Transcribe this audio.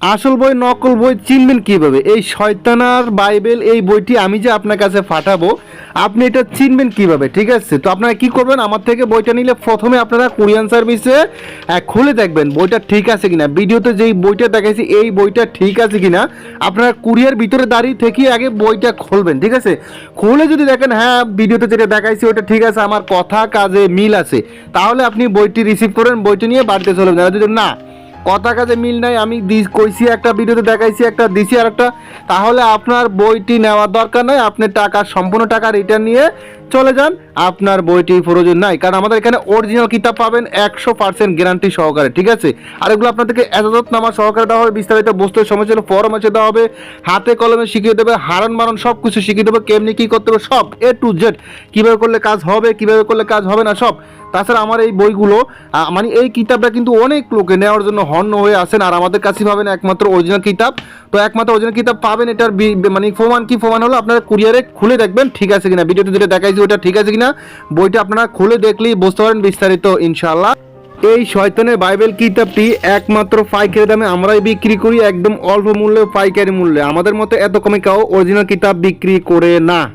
আসল বই, নকল বই চিনবেন কীভাবে? এই শয়তানার বাইবেল, এই বইটি আমি যে আপনার কাছে পাঠাবো, আপনি এটা চিনবেন কীভাবে? ঠিক আছে? তো আপনারা কি করবেন? আমার থেকে বইটা নিলে প্রথমে আপনারা কুরিয়ান সার্ভিসে খুলে দেখবেন বইটা ঠিক আছে কিনা। ভিডিওতে যেই বইটা দেখাইছি, এই বইটা ঠিক আছে কিনা, আপনারা কুরিয়ার ভিতরে দাঁড়িয়ে থেকে আগে বইটা খুলবেন, ঠিক আছে? খুলে যদি দেখেন হ্যাঁ ভিডিওতে যেটা দেখাইছি, ওটা ঠিক আছে, আমার কথা কাজে মিল আছে, তাহলে আপনি বইটি রিসিভ করেন, বইটি নিয়ে বাড়িতে চলে আর যদি না কথা কাজে মিল নাই, আমি কইছি একটা ভিডিওতে, দেখাইছি একটা, দিছি আর একটা তাহলে আপনার বইটি নেওয়ার দরকার নাই, আপনি টাকা, সম্পূর্ণ টাকা রিটার্ন নিয়ে চলে যান। আপনার বইটি প্রয়োজন নাই, কারণ আমাদের এখানে অরিজিনাল কিতাব পাবেন একশো পার্সেন্ট গ্যারান্টি সহকারে, ঠিক আছে? আর এগুলো আপনাদেরকে এজাজতনামা সহকারে দেওয়া হবে, বিস্তারিত বস্তুর ছিল ফরম আছে দেওয়া হবে। হাতে কলমে শিখিয়ে দেবে, হারান মারণ সব কিছু শিখিয়ে দেবে, কেমনি কী করতে হবে, সব এ টু জেড কীভাবে করলে কাজ হবে, কীভাবে করলে কাজ হবে না, সব। তাছাড়া আমার এই বইগুলো মানে এই কিতাবটা কিন্তু অনেক লোকে নেওয়ার জন্য হন্য হয়ে আসেন আর আমাদের কাছে পাবেন একমাত্র অরিজিনাল কিতাব। তো একমাত্র অরিজিনাল কিতাব পাবেন, এটার মানে প্রমাণ কি প্রমাণ হলো, আপনারা কুরিয়ারে খুলে দেখবেন, ঠিক আছে কিনা? ভিডিওতে যেটা দেখাইছি ওটা ঠিক আছে কিনা, বইটা আপনারা খুলে দেখলেই বুঝতে পারেন বিস্তারিত ইনশাল্লাহ এই শয়তানের বাইবেল কিতাবটি একমাত্র পাইকারি দামে আমরাই বিক্রি করি, একদম অল্প মূল্যে, পাইকারি মূল্যে। আমাদের মতো এত কমে কেউ অরিজিনাল কিতাব বিক্রি করে না।